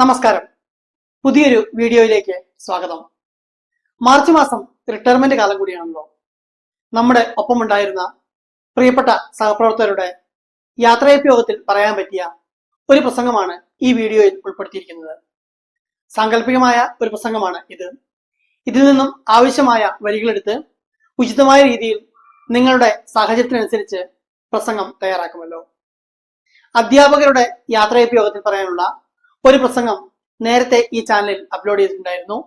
നമസ്കാരം. പുതിയൊരു വീഡിയോയിലേക്ക് സ്വാഗതം. മാർച്ച് മാസം റിട്ടയർമെന്റ് കാലം കൂടിയാണല്ലോ. നമ്മുടെ ഒപ്പമുണ്ടായിരുന്ന പ്രിയപ്പെട്ട സഹപ്രവർത്തകരുടെ യാത്രയപ്പയോഗത്തിൽ പറയാൻ പറ്റിയ ഒരു പ്രസംഗമാണ് ഈ വീഡിയോയിൽ ഉൾപ്പെടുത്തിയിരിക്കുന്നത്. സാങ്കല്പികമായ ഒരു പ്രസംഗമാണ് ഇത്. ഇതിൽ നിന്നും ആവശ്യമായ വരികളെടുത്ത് ഉചിതമായ രീതിയിൽ നിങ്ങളുടെ സാഹചര്യത്തിനനുസരിച്ച് പ്രസംഗം തയ്യാറാക്കുമല്ലോ. അധ്യാപകരുടെ യാത്രയപ്പയോഗത്തിൽ പറയാനുള്ള ഒരു പ്രസംഗം നേരത്തെ ഈ ചാനലിൽ അപ്ലോഡ് ചെയ്തിട്ടുണ്ടായിരുന്നു.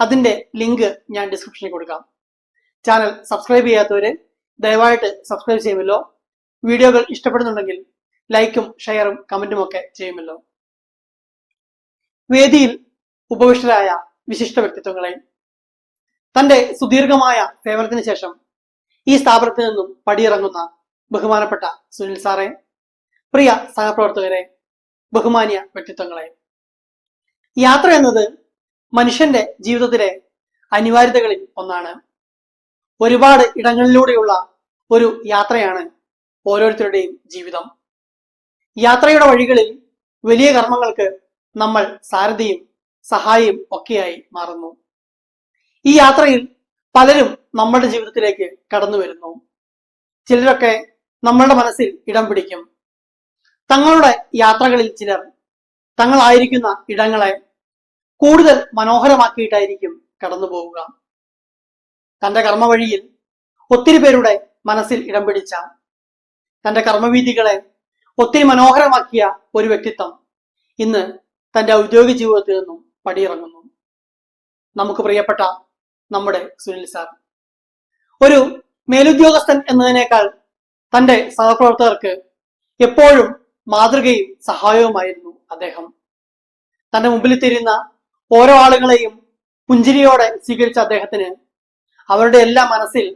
അതിന്റെ ലിങ്ക് ഞാൻ ഡിസ്ക്രിപ്ഷനിൽ കൊടുക്കാം. ചാനൽ സബ്സ്ക്രൈബ് ചെയ്യാത്തവര് ദയവായിട്ട് സബ്സ്ക്രൈബ് ചെയ്യുമല്ലോ. വീഡിയോകൾ ഇഷ്ടപ്പെടുന്നുണ്ടെങ്കിൽ ലൈക്കും ഷെയറും കമന്റും ഒക്കെ ചെയ്യുമല്ലോ. വേദിയിൽ ഉപവിഷ്ടരായ വിശിഷ്ട വ്യക്തിത്വങ്ങളെ തന്റെ സുദീർഘമായ സേവനത്തിന് ശേഷം ഈ സ്ഥാപനത്തിൽ നിന്നും പടിയിറങ്ങുന്ന ബഹുമാനപ്പെട്ട സുനിൽ സാറെ പ്രിയ സഹപ്രവർത്തകരെ ബഹുമാന്യ വ്യക്തിത്വങ്ങളെ. യാത്ര എന്നത് മനുഷ്യന്റെ ജീവിതത്തിലെ അനിവാര്യതകളിൽ ഒന്നാണ്. ഒരുപാട് ഇടങ്ങളിലൂടെയുള്ള ഒരു യാത്രയാണ് ഓരോരുത്തരുടെയും ജീവിതം. യാത്രയുടെ വഴികളിൽ വലിയ കർമ്മങ്ങൾക്ക് നമ്മൾ സാരഥിയും സഹായിയും ഒക്കെയായി മാറുന്നു. ഈ യാത്രയിൽ പലരും നമ്മുടെ ജീവിതത്തിലേക്ക് കടന്നു വരുന്നു. ചിലരൊക്കെ നമ്മളുടെ മനസ്സിൽ ഇടം പിടിക്കും. തങ്ങളുടെ യാത്രകളിൽ ചിലർ തങ്ങളായിരിക്കുന്ന ഇടങ്ങളെ കൂടുതൽ മനോഹരമാക്കിയിട്ടായിരിക്കും കടന്നു പോവുക. തന്റെ കർമ്മവഴിയിൽ ഒത്തിരി പേരുടെ മനസ്സിൽ ഇടം പിടിച്ച തന്റെ കർമ്മവീതികളെ ഒത്തിരി മനോഹരമാക്കിയ ഒരു വ്യക്തിത്വം ഇന്ന് തന്റെ ഔദ്യോഗിക ജീവിതത്തിൽ നിന്നും പടിയിറങ്ങുന്നു. നമുക്ക് പ്രിയപ്പെട്ട നമ്മുടെ സുനിൽ സാർ ഒരു മേലുദ്യോഗസ്ഥൻ എന്നതിനേക്കാൾ തന്റെ സഹപ്രവർത്തകർക്ക് എപ്പോഴും മാതൃകയും സഹായവുമായിരുന്നു അദ്ദേഹം. തന്റെ മുമ്പിൽ തിരിയുന്ന ഓരോ ആളുകളെയും പുഞ്ചിരിയോടെ സ്വീകരിച്ച അദ്ദേഹത്തിന് അവരുടെ എല്ലാ മനസ്സിൽ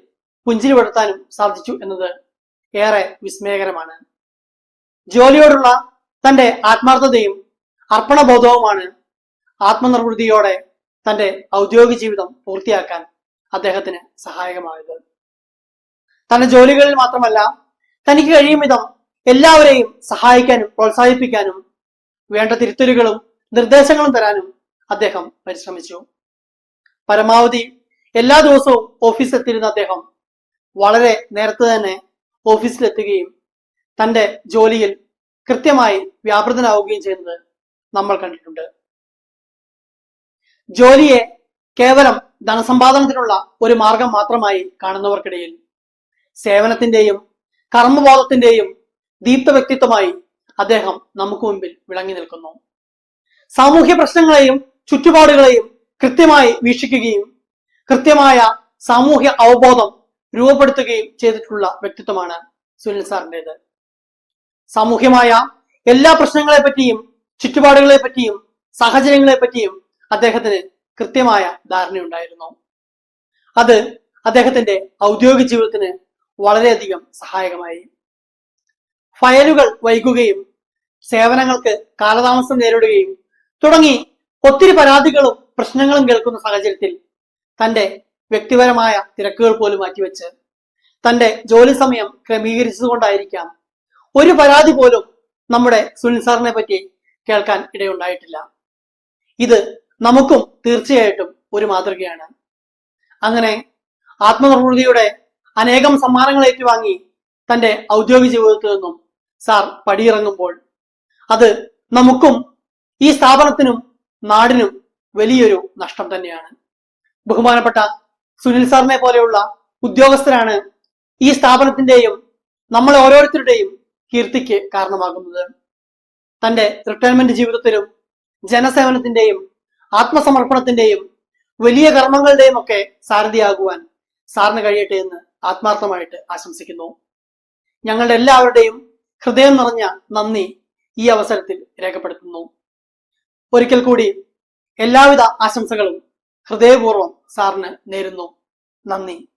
പുഞ്ചിരി പെടുത്താനും സാധിച്ചു എന്നത് ഏറെ വിസ്മയകരമാണ്. ജോലിയോടുള്ള തന്റെ ആത്മാർത്ഥതയും അർപ്പണബോധവുമാണ് ആത്മനിർവൃതിയോടെ തന്റെ ഔദ്യോഗിക ജീവിതം പൂർത്തിയാക്കാൻ അദ്ദേഹത്തിന് സഹായകമായത്. തന്റെ ജോലികളിൽ മാത്രമല്ല തനിക്ക് കഴിയും വിധം എല്ലാവരെയും സഹായിക്കാനും പ്രോത്സാഹിപ്പിക്കാനും വേണ്ട തിരുത്തലുകളും നിർദ്ദേശങ്ങളും തരാനും അദ്ദേഹം പരിശ്രമിച്ചു. പരമാവധി എല്ലാ ദിവസവും ഓഫീസിൽ എത്തിയിരുന്ന അദ്ദേഹം വളരെ നേരത്തെ തന്നെ ഓഫീസിലെത്തുകയും തന്റെ ജോലിയിൽ കൃത്യമായി വ്യാപൃതനാവുകയും ചെയ്യുന്നത് നമ്മൾ കണ്ടിട്ടുണ്ട്. ജോലിയെ കേവലം ധനസമ്പാദനത്തിനുള്ള ഒരു മാർഗം മാത്രമായി കാണുന്നവർക്കിടയിൽ സേവനത്തിന്റെയും കർമ്മബോധത്തിന്റെയും ദീപ്ത വ്യക്തിത്വമായി അദ്ദേഹം നമുക്ക് മുമ്പിൽ വിളങ്ങി നിൽക്കുന്നു. സാമൂഹ്യ പ്രശ്നങ്ങളെയും ചുറ്റുപാടുകളെയും കൃത്യമായി വീക്ഷിക്കുകയും കൃത്യമായ സാമൂഹ്യ അവബോധം രൂപപ്പെടുത്തുകയും ചെയ്തിട്ടുള്ള വ്യക്തിത്വമാണ് സുനിൽ സാറിന്റെത്. സാമൂഹ്യമായ എല്ലാ പ്രശ്നങ്ങളെ പറ്റിയും ചുറ്റുപാടുകളെ പറ്റിയും സാഹചര്യങ്ങളെ പറ്റിയും അദ്ദേഹത്തിന് കൃത്യമായ ധാരണയുണ്ടായിരുന്നു. അത് അദ്ദേഹത്തിന്റെ ഔദ്യോഗിക ജീവിതത്തിന് വളരെയധികം സഹായകമായി. ഫയലുകൾ വൈകുകയും സേവനങ്ങൾക്ക് കാലതാമസം നേരിടുകയും തുടങ്ങി ഒത്തിരി പരാതികളും പ്രശ്നങ്ങളും കേൾക്കുന്ന സാഹചര്യത്തിൽ തന്റെ വ്യക്തിപരമായ തിരക്കുകൾ പോലും മാറ്റിവെച്ച് തന്റെ ജോലി സമയം ക്രമീകരിച്ചതുകൊണ്ടായിരിക്കാം ഒരു പരാതി പോലും നമ്മുടെ സുനിൽ സാറിനെ പറ്റി കേൾക്കാൻ ഇടയുണ്ടായിട്ടില്ല. ഇത് നമുക്കും തീർച്ചയായിട്ടും ഒരു മാതൃകയാണ്. അങ്ങനെ ആത്മനിർവൃതിയുടെ അനേകം സമ്മാനങ്ങൾ ഏറ്റുവാങ്ങി തന്റെ ഔദ്യോഗിക ജീവിതത്തിൽ നിന്നും സാർ പടിയിറങ്ങുമ്പോൾ അത് നമുക്കും ഈ സ്ഥാപനത്തിനും നാടിനും വലിയൊരു നഷ്ടം തന്നെയാണ്. ബഹുമാനപ്പെട്ട സുനിൽ സാറിനെ പോലെയുള്ള ഉദ്യോഗസ്ഥരാണ് ഈ സ്ഥാപനത്തിന്റെയും നമ്മളെ ഓരോരുത്തരുടെയും കീർത്തിക്ക് കാരണമാകുന്നത്. തന്റെ റിട്ടയർമെന്റ് ജീവിതത്തിലും ജനസേവനത്തിന്റെയും ആത്മസമർപ്പണത്തിന്റെയും വലിയ കർമ്മങ്ങളുടെയും ഒക്കെ സാരഥിയാകുവാൻ സാറിന് കഴിയട്ടെ എന്ന് ആത്മാർത്ഥമായിട്ട് ആശംസിക്കുന്നു. ഞങ്ങളുടെ എല്ലാവരുടെയും ഹൃദയം നിറഞ്ഞ നന്ദി ഈ അവസരത്തിൽ രേഖപ്പെടുത്തുന്നു. ഒരിക്കൽ കൂടി എല്ലാവിധ ആശംസകളും ഹൃദയപൂർവം സാറിന് നേരുന്നു. നന്ദി.